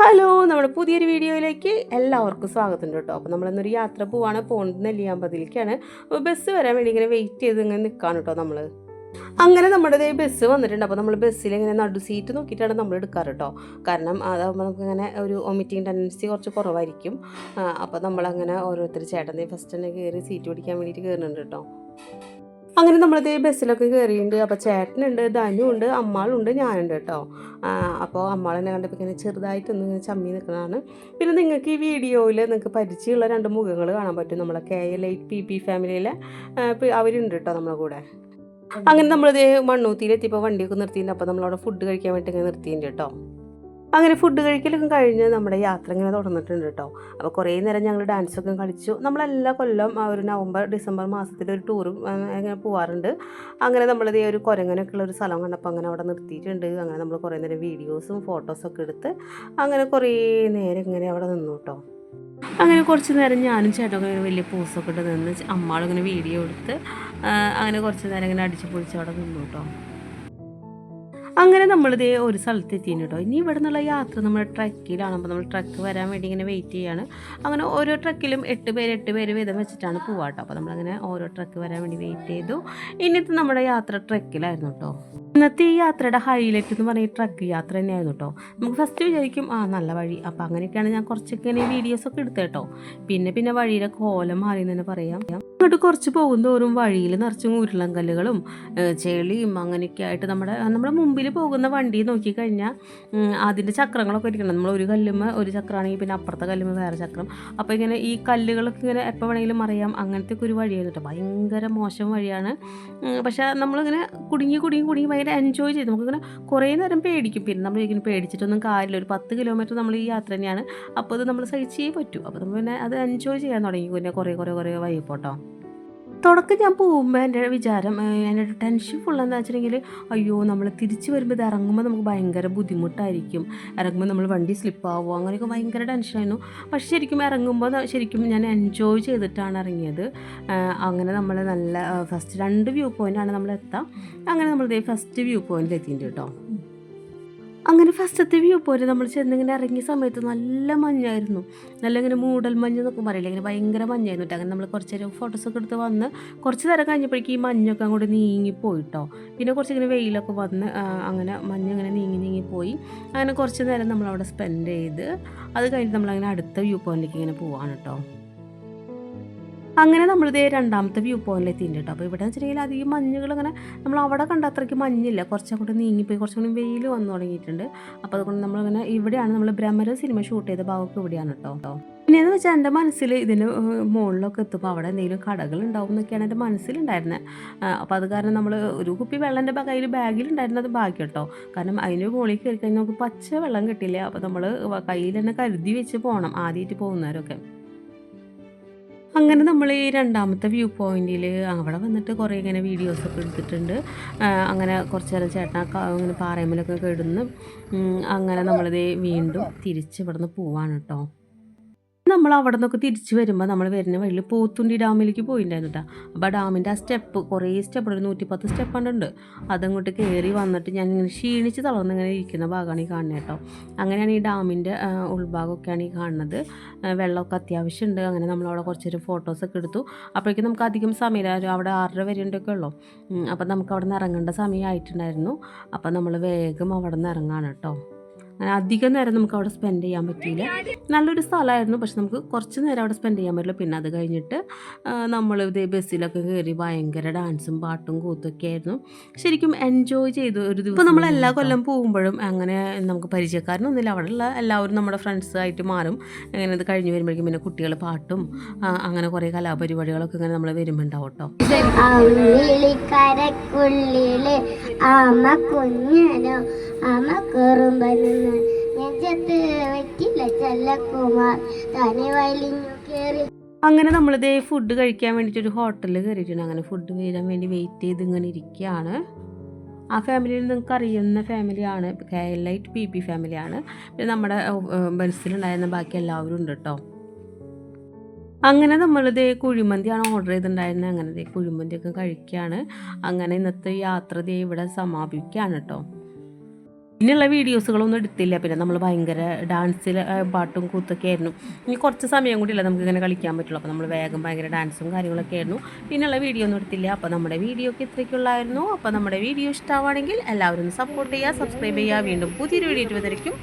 Hello നമ്മുടെ പുതിയൊരു വീഡിയോയിലേക്ക് എല്ലാവർക്കും സ്വാഗതം കേട്ടോ. അപ്പോൾ നമ്മളിന്നൊരു യാത്ര പോവാണ്. പോകുന്നത് നെല്ലിയാമ്പതിലേക്കാണ് അപ്പോൾ ബസ് വരാൻ വേണ്ടി ഇങ്ങനെ വെയിറ്റ് ചെയ്ത് ഇങ്ങനെ നിൽക്കാണ് കേട്ടോ നമ്മൾ അങ്ങനെ നമ്മുടെ ബസ് വന്നിട്ടുണ്ട്. അപ്പോൾ നമ്മൾ ബസ്സിൽ ഇങ്ങനെ നടു സീറ്റ് നോക്കിയിട്ടാണ് നമ്മൾ എടുക്കാറ് കേട്ടോ. കാരണം അതാകുമ്പോൾ നമുക്ക് ഇങ്ങനെ ഒരു ഒമിറ്റിംഗ് ടെൻഡൻസി കുറച്ച് കുറവായിരിക്കും. അപ്പോൾ നമ്മളങ്ങനെ ഓരോരുത്തർ ചേട്ടൻ ഫസ്റ്റ് തന്നെ കയറി സീറ്റ് പിടിക്കാൻ വേണ്ടിയിട്ട് കയറുന്നുണ്ട് കേട്ടോ. അങ്ങനെ നമ്മളത് ബസ്സിലൊക്കെ കയറിയിട്ടുണ്ട് അപ്പോൾ ചേട്ടനുണ്ട് ധനുണ്ട് അമ്മാളുണ്ട് ഞാനുണ്ട് കേട്ടോ. അപ്പോൾ അമ്മാളെന്നെ കണ്ടപ്പോൾ ഇങ്ങനെ ചെറുതായിട്ടൊന്ന് ഇങ്ങനെ ചമ്മി നിൽക്കുന്നതാണ് പിന്നെ നിങ്ങൾക്ക് ഈ വീഡിയോയിൽ നിങ്ങൾക്ക് പരിചയമുള്ള രണ്ട് മുഖങ്ങൾ കാണാൻ പറ്റും. നമ്മളെ K L eight P P ഫാമിലിയിലെ അവരുണ്ട് കേട്ടോ നമ്മളെ കൂടെ. അങ്ങനെ നമ്മളിത് മണ്ണൂത്തിയിലെത്തിയപ്പോൾ വണ്ടിയൊക്കെ നിർത്തിയിട്ടുണ്ട് അപ്പോൾ നമ്മളവിടെ ഫുഡ് കഴിക്കാൻ വേണ്ടി ഇങ്ങനെ നിർത്തിയിട്ടുണ്ട് കേട്ടോ. അങ്ങനെ ഫുഡ് കഴിക്കലൊക്കെ കഴിഞ്ഞ് നമ്മുടെ യാത്ര ഇങ്ങനെ തുടർന്നിട്ടുണ്ട് കേട്ടോ. അപ്പോൾ കുറേ നേരം ഞങ്ങൾ ഡാൻസൊക്കെ കളിച്ചു. നമ്മളെല്ലാ കൊല്ലം ആ ഒരു നവംബർ ഡിസംബർ മാസത്തിൽ ഒരു ടൂറും അങ്ങനെ പോകാറുണ്ട് അങ്ങനെ നമ്മളിത് ഒരു കുരങ്ങനൊക്കെ ഉള്ള ഒരു സ്ഥലം കണ്ടപ്പോൾ അങ്ങനെ അവിടെ നിർത്തിയിട്ടുണ്ട്. അങ്ങനെ നമ്മൾ കുറേ നേരം വീഡിയോസും ഫോട്ടോസൊക്കെ എടുത്ത് അങ്ങനെ കുറേ നേരം ഇങ്ങനെ അവിടെ നിന്നു കേട്ടോ. അങ്ങനെ കുറച്ച് നേരം ഞാനും ചേട്ടൊക്കെ ഇങ്ങനെ വലിയ പോസൊക്കെ ഇട്ട് നിന്ന് അമ്മാളിങ്ങനെ ഇങ്ങനെ വീഡിയോ എടുത്ത് അങ്ങനെ കുറച്ച് നേരം ഇങ്ങനെ അടിച്ച് പൊളിച്ച് അവിടെ നിന്നു കേട്ടോ. അങ്ങനെ നമ്മളിത് ഒരു സ്ഥലത്ത് എത്തിയിട്ടുണ്ട് കേട്ടോ ഇനി ഇവിടെ നിന്നുള്ള യാത്ര നമ്മൾ ട്രക്കിലാണ് അപ്പോൾ നമ്മൾ ട്രക്ക് വരാൻ വേണ്ടി ഇങ്ങനെ വെയിറ്റ് ചെയ്യാണ്. അങ്ങനെ ഓരോ ട്രക്കിലും എട്ട് പേര് എട്ട് പേര് വീതം വെച്ചിട്ടാണ് പോവുക കേട്ടോ അപ്പോൾ നമ്മളങ്ങനെ ഓരോ ട്രക്ക് വരാൻ വേണ്ടി വെയിറ്റ് ചെയ്തു. ഇന്നത്തെ നമ്മുടെ യാത്ര ട്രക്കിലായിരുന്നു കേട്ടോ ഇന്നത്തെ ഈ യാത്രയുടെ ഹൈലൈറ്റ് എന്ന് പറഞ്ഞാൽ ട്രക്ക് യാത്ര തന്നെയായിരുന്നു കേട്ടോ നമുക്ക് ഫസ്റ്റ് വിചാരിക്കും ആ നല്ല വഴി. അപ്പോൾ അങ്ങനെയൊക്കെയാണ് ഞാൻ കുറച്ചൊക്കെ ഇങ്ങനെ വീഡിയോസൊക്കെ എടുത്തേട്ടോ പിന്നെ പിന്നെ വഴിയുടെ കോലം മാറി എന്ന് തന്നെ പറയാം. അങ്ങോട്ട് കുറച്ച് പോകും തോറും വഴിയിൽ നിറച്ചും ഉരുളങ്കല്ലുകളും ചെളിയും അങ്ങനെയൊക്കെ ആയിട്ട് നമ്മുടെ നമ്മുടെ മുമ്പിൽ പോകുന്ന വണ്ടി നോക്കിക്കഴിഞ്ഞാൽ അതിന്റെ ചക്രങ്ങളൊക്കെ ഇരിക്കണം നമ്മൾ ഒരു കല്ലുമ്മ ഒരു ചക്രമാണെങ്കിൽ പിന്നെ അപ്പുറത്തെ കല്ലുമ്മ വേറെ ചക്രം. അപ്പോൾ ഇങ്ങനെ ഈ കല്ലുകളൊക്കെ ഇങ്ങനെ എപ്പോൾ വേണമെങ്കിലും അറിയാം അങ്ങനത്തെ ഒക്കെ ഒരു വഴിയായിരുന്നു കേട്ടോ. ഭയങ്കര മോശം വഴിയാണ്. പക്ഷേ നമ്മളിങ്ങനെ കുടുങ്ങി കുടുങ്ങി കുടുങ്ങി ഭയങ്കര എൻജോയ് ചെയ്ത് നമുക്കിങ്ങനെ കുറേ നേരം പേടിക്കും. പിന്നെ നമ്മൾ ഇങ്ങനെ പേടിച്ചിട്ടൊന്നും കാര്യമില്ല ഒരു പത്ത് കിലോമീറ്റർ നമ്മൾ ഈ യാത്ര തന്നെയാണ്. അപ്പോൾ അത് നമ്മൾ സഹിച്ചേ പറ്റൂ. അപ്പോൾ നമ്മൾ പിന്നെ അത് എൻജോയ് ചെയ്യാൻ തുടങ്ങി. പിന്നെ കുറേ കുറേ കുറേ വൈകിപ്പോട്ടോ തുടക്കം ഞാൻ പോകുമ്പോൾ എന്റെ വിചാരം എന്റെ ടെൻഷൻ ഫുൾ എന്താ വെച്ചിട്ടുണ്ടെങ്കിൽ അയ്യോ നമ്മൾ തിരിച്ച് വരുമ്പോൾ ഇത് ഇറങ്ങുമ്പോൾ നമുക്ക് ഭയങ്കര ബുദ്ധിമുട്ടായിരിക്കും. ഇറങ്ങുമ്പോൾ നമ്മൾ വണ്ടി സ്ലിപ്പാവുമോ അങ്ങനെയൊക്കെ ഭയങ്കര ടെൻഷനായിരുന്നു പക്ഷെ ശരിക്കും ഇറങ്ങുമ്പോൾ ശരിക്കും ഞാൻ എൻജോയ് ചെയ്തിട്ടാണ് ഇറങ്ങിയത്. അങ്ങനെ നമ്മൾ നല്ല ഫസ്റ്റ് രണ്ട് വ്യൂ പോയിന്റാണ് നമ്മൾ എത്താം. അങ്ങനെ നമ്മളിതേ ഫസ്റ്റ് വ്യൂ പോയിന്റിൽ എത്തിയിട്ടുണ്ട് കേട്ടോ. അങ്ങനെ ഫസ്റ്റത്തെ വ്യൂ പോലെ നമ്മൾ ചെന്നിങ്ങനെ ഇറങ്ങിയ സമയത്ത് നല്ല മഞ്ഞായിരുന്നു. നല്ല ഇങ്ങനെ മൂടൽ മഞ്ഞ് എന്നൊക്കെ പറയില്ല? ഇങ്ങനെ ഭയങ്കര മഞ്ഞായിരുന്നു അങ്ങനെ നമ്മൾ കുറച്ച് നേരം ഫോട്ടോസൊക്കെ എടുത്ത് വന്ന് കുറച്ച് നേരം കഴിഞ്ഞപ്പോഴേക്കും ഈ മഞ്ഞൊക്കെ അങ്ങോട്ട് നീങ്ങി പോയിട്ടോ പിന്നെ കുറച്ച് ഇങ്ങനെ വെയിലൊക്കെ വന്ന് അങ്ങനെ മഞ്ഞ് അങ്ങനെ നീങ്ങി നീങ്ങിപ്പോയി അങ്ങനെ കുറച്ച് നേരം നമ്മൾ അവിടെ സ്പെൻഡ് ചെയ്ത് അത് കഴിഞ്ഞ് നമ്മളങ്ങനെ അടുത്ത വ്യൂ പോയിന്റിലേക്ക് ഇങ്ങനെ പോവാണ് കേട്ടോ അങ്ങനെ നമ്മളിതേ രണ്ടാമത്തെ വ്യൂ പോയിന്റിൽ എത്തിയിട്ടുണ്ട് കേട്ടോ അപ്പോൾ ഇവിടെ വെച്ചിട്ടുണ്ടെങ്കിൽ അധികം മഞ്ഞുകൾ അങ്ങനെ നമ്മൾ അവിടെ കണ്ട അത്രയ്ക്ക് മഞ്ഞില്ല. കൂടി നീങ്ങിപ്പോയി കുറച്ചും കൂടി വെയിൽ വന്നു തുടങ്ങിയിട്ടുണ്ട്. അപ്പോൾ അതുകൊണ്ട് നമ്മളിങ്ങനെ ഇവിടെയാണ് നമ്മൾ ഭ്രമര സിനിമ ഷൂട്ട് ചെയ്ത ഭാഗമൊക്കെ ഇവിടെയാണ് കേട്ടോ കേട്ടോ പിന്നെയെന്ന് വെച്ചാൽ എന്റെ മനസ്സിൽ ഇതിന് മുകളിലൊക്കെ എത്തുമ്പോൾ അവിടെ എന്തെങ്കിലും കടകൾ ഉണ്ടാവും എന്നൊക്കെയാണ് എന്റെ മനസ്സിലുണ്ടായിരുന്നത്. അപ്പോൾ അത് കാരണം നമ്മൾ ഒരു കുപ്പി വെള്ളം എന്റെ കയ്യിൽ ബാഗിലുണ്ടായിരുന്നത് ഭാഗ്യം കേട്ടോ കാരണം അതിന് മുകളിൽ കയറി കഴിഞ്ഞാൽ നമുക്ക് പച്ച വെള്ളം കിട്ടില്ല. അപ്പോൾ നമ്മൾ കയ്യിൽ തന്നെ കരുതി വെച്ച് പോകണം ആദ്യമായിട്ട് പോകുന്നവരൊക്കെ. അങ്ങനെ നമ്മൾ ഈ രണ്ടാമത്തെ വ്യൂ പോയിന്റിൽ അവിടെ വന്നിട്ട് കുറേ ഇങ്ങനെ വീഡിയോസൊക്കെ എടുത്തിട്ടുണ്ട്. അങ്ങനെ കുറച്ച് നേരം ചേട്ടൻ അങ്ങനെ പാറയമ്മലൊക്കെ കിടന്ന് ഉം, അങ്ങനെ നമ്മളിത് വീണ്ടും തിരിച്ച് ഇവിടുന്ന് പോവാണ് കേട്ടോ നമ്മൾ അവിടെ നിന്നൊക്കെ തിരിച്ച് വരുമ്പോൾ നമ്മൾ വരുന്ന വഴിയിൽ പോത്തുണ്ടി ഡാമിലേക്ക് പോയിട്ടുണ്ടായിരുന്നു അപ്പോൾ ഡാമിന്റെ ആ സ്റ്റെപ്പ് കുറേ സ്റ്റെപ്പ് ഒരു നൂറ്റിപ്പത്ത് സ്റ്റെപ്പ് ഉണ്ട്. അതങ്ങോട്ട് കയറി വന്നിട്ട് ഞാൻ ഇങ്ങനെ ക്ഷീണിച്ച് തളർന്ന് ഇങ്ങനെ ഇരിക്കുന്ന ഭാഗമാണ് ഈ കാണുന്നത് കേട്ടോ അങ്ങനെയാണ് ഈ ഡാമിന്റെ ഉൾഭാഗമൊക്കെയാണ് ഈ കാണുന്നത്. വെള്ളമൊക്കെ അത്യാവശ്യമുണ്ട് അങ്ങനെ നമ്മൾ അവിടെ കുറച്ചൊരു ഫോട്ടോസൊക്കെ എടുത്തു. അപ്പോഴേക്കും നമുക്ക് അധികം സമയമില്ല. അവിടെ ആറര വരെ ഉണ്ടൊക്കെ ഉള്ളൂ. അപ്പം നമുക്ക് അവിടെ നിന്ന് ഇറങ്ങേണ്ട സമയമായിട്ടുണ്ടായിരുന്നു. അപ്പോൾ നമ്മൾ വേഗം അവിടെ നിന്ന് ഇറങ്ങാണ് കേട്ടോ അധികം നേരം നമുക്ക് അവിടെ സ്പെൻഡ് ചെയ്യാൻ പറ്റിയില്ല. നല്ലൊരു സ്ഥലമായിരുന്നു. പക്ഷെ നമുക്ക് കുറച്ച് നേരം അവിടെ സ്പെൻഡ് ചെയ്യാൻ പറ്റില്ല. പിന്നെ അത് കഴിഞ്ഞിട്ട് നമ്മൾ ഇതേ ബസ്സിലൊക്കെ കയറി ഭയങ്കര ഡാൻസും പാട്ടും കൂത്തൊക്കെ ആയിരുന്നു. ശരിക്കും എൻജോയ് ചെയ്തു ഒരു ദിവസം. ഇപ്പോൾ നമ്മൾ എല്ലാ കൊല്ലം പോകുമ്പോഴും അങ്ങനെ നമുക്ക് പരിചയക്കാരനൊന്നുമില്ല. അവിടെയുള്ള എല്ലാവരും നമ്മുടെ ഫ്രണ്ട്സ് ആയിട്ട് മാറും. അങ്ങനെ ഇത് കഴിഞ്ഞ് വരുമ്പോഴേക്കും പിന്നെ കുട്ടികൾ പാട്ടും അങ്ങനെ കുറേ കലാപരിപാടികളൊക്കെ ഇങ്ങനെ നമ്മൾ വരുമ്പോൾ ഉണ്ടാവും കേട്ടോ അമ്മിളിക്കരക്കുള്ളിൽ ആമ കുഞ്ഞനോ വെക്കില്ല അങ്ങനെ നമ്മളിതേ ഫുഡ് കഴിക്കാൻ വേണ്ടിയിട്ട് ഒരു ഹോട്ടലിൽ കയറിയിട്ടുണ്ട് അങ്ങനെ ഫുഡ് വരാൻ വേണ്ടി വെയിറ്റ് ചെയ്ത് ഇങ്ങനെ ഇരിക്കുകയാണ്. ആ ഫാമിലിയിൽ നിങ്ങൾക്ക് അറിയുന്ന ഫാമിലിയാണ് ലൈറ്റ് പി പി ഫാമിലിയാണ് പിന്നെ നമ്മുടെ ബസ്സിലുണ്ടായിരുന്ന ബാക്കി എല്ലാവരും ഉണ്ട് കേട്ടോ അങ്ങനെ നമ്മളിത് കുഴിമന്തിയാണ് ഓർഡർ ചെയ്തിട്ടുണ്ടായിരുന്നത്. അങ്ങനെ കുഴിമന്തിയൊക്കെ കഴിക്കുകയാണ്. അങ്ങനെ ഇന്നത്തെ യാത്ര ഇവിടെ സമാപിക്കുകയാണ് കേട്ടോ പിന്നെയുള്ള വീഡിയോസുകളൊന്നും എടുത്തില്ല. പിന്നെ നമ്മൾ ഭയങ്കര ഡാൻസിൽ പാട്ടും കൂത്തൊക്കെ ആയിരുന്നു. ഇനി കുറച്ച് സമയം കൂടിയല്ല നമുക്ക് ഇങ്ങനെ കളിക്കാൻ പറ്റുള്ളൂ. അപ്പോൾ നമ്മൾ വേഗം ഭയങ്കര ഡാൻസും കാര്യങ്ങളൊക്കെ ആയിരുന്നു. പിന്നെയുള്ള വീഡിയോ ഒന്നും എടുത്തില്ല. അപ്പോൾ നമ്മുടെ വീഡിയോക്ക് ഇത്രയ്ക്കുള്ളായിരുന്നു. അപ്പോൾ നമ്മുടെ വീഡിയോ ഇഷ്ടമാണെങ്കിൽ എല്ലാവരും സപ്പോർട്ട് ചെയ്യുക സബ്സ്ക്രൈബ് ചെയ്യുക. വീണ്ടും പുതിയൊരു വീഡിയോ വരുമായിരിക്കും